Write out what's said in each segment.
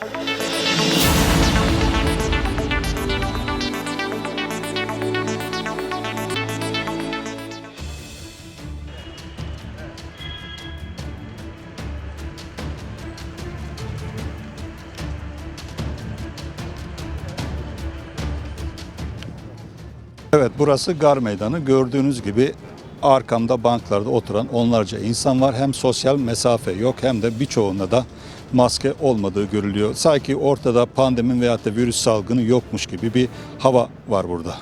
Evet burası Gar Meydanı. Gördüğünüz gibi arkamda banklarda oturan onlarca insan var. Hem sosyal mesafe yok hem de birçoğunda da maske olmadığı görülüyor. Sanki ortada pandemi veyahut da virüs salgını yokmuş gibi bir hava var burada.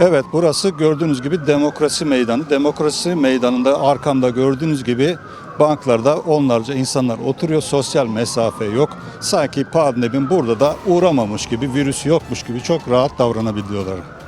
Evet burası gördüğünüz gibi demokrasi meydanı. Demokrasi meydanında arkamda gördüğünüz gibi banklarda onlarca insanlar oturuyor. Sosyal mesafe yok. Sanki pandemi burada da uğramamış gibi, virüs yokmuş gibi çok rahat davranabiliyorlar.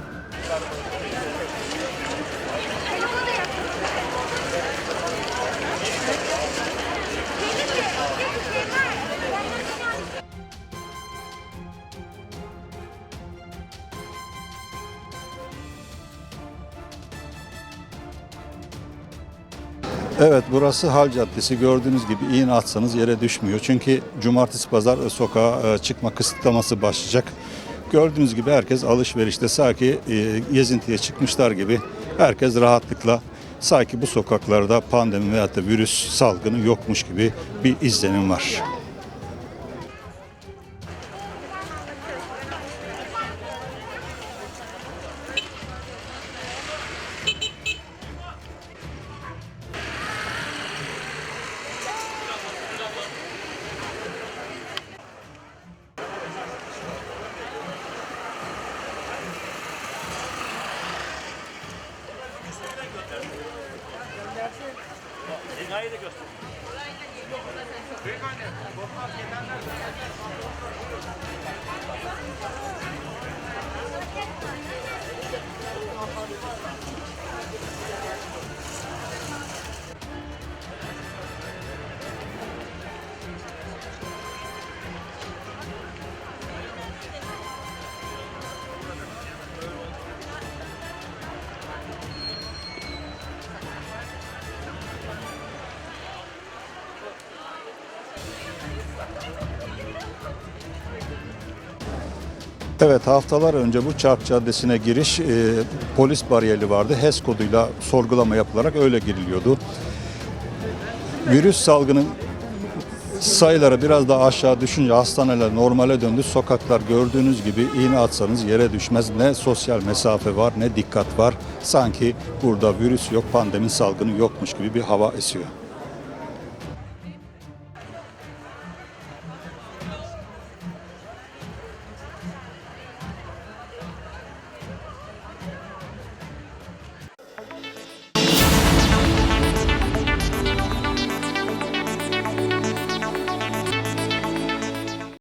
Evet burası Hal Caddesi. Gördüğünüz gibi iğne atsanız yere düşmüyor. Çünkü cumartesi pazar e, sokağa e, çıkma kısıtlaması başlayacak. Gördüğünüz gibi herkes alışverişte sanki e, gezintiye çıkmışlar gibi herkes rahatlıkla sanki bu sokaklarda pandemi veyahut da virüs salgını yokmuş gibi bir izlenim var. orayı da göster. Orayı da Büyük anne, korkmaz gelenler Evet haftalar önce bu Çark Caddesi'ne giriş e, polis bariyeri vardı. HES koduyla sorgulama yapılarak öyle giriliyordu. Virüs salgının sayıları biraz daha aşağı düşünce hastaneler normale döndü. Sokaklar gördüğünüz gibi iğne atsanız yere düşmez. Ne sosyal mesafe var ne dikkat var. Sanki burada virüs yok, pandemi salgını yokmuş gibi bir hava esiyor.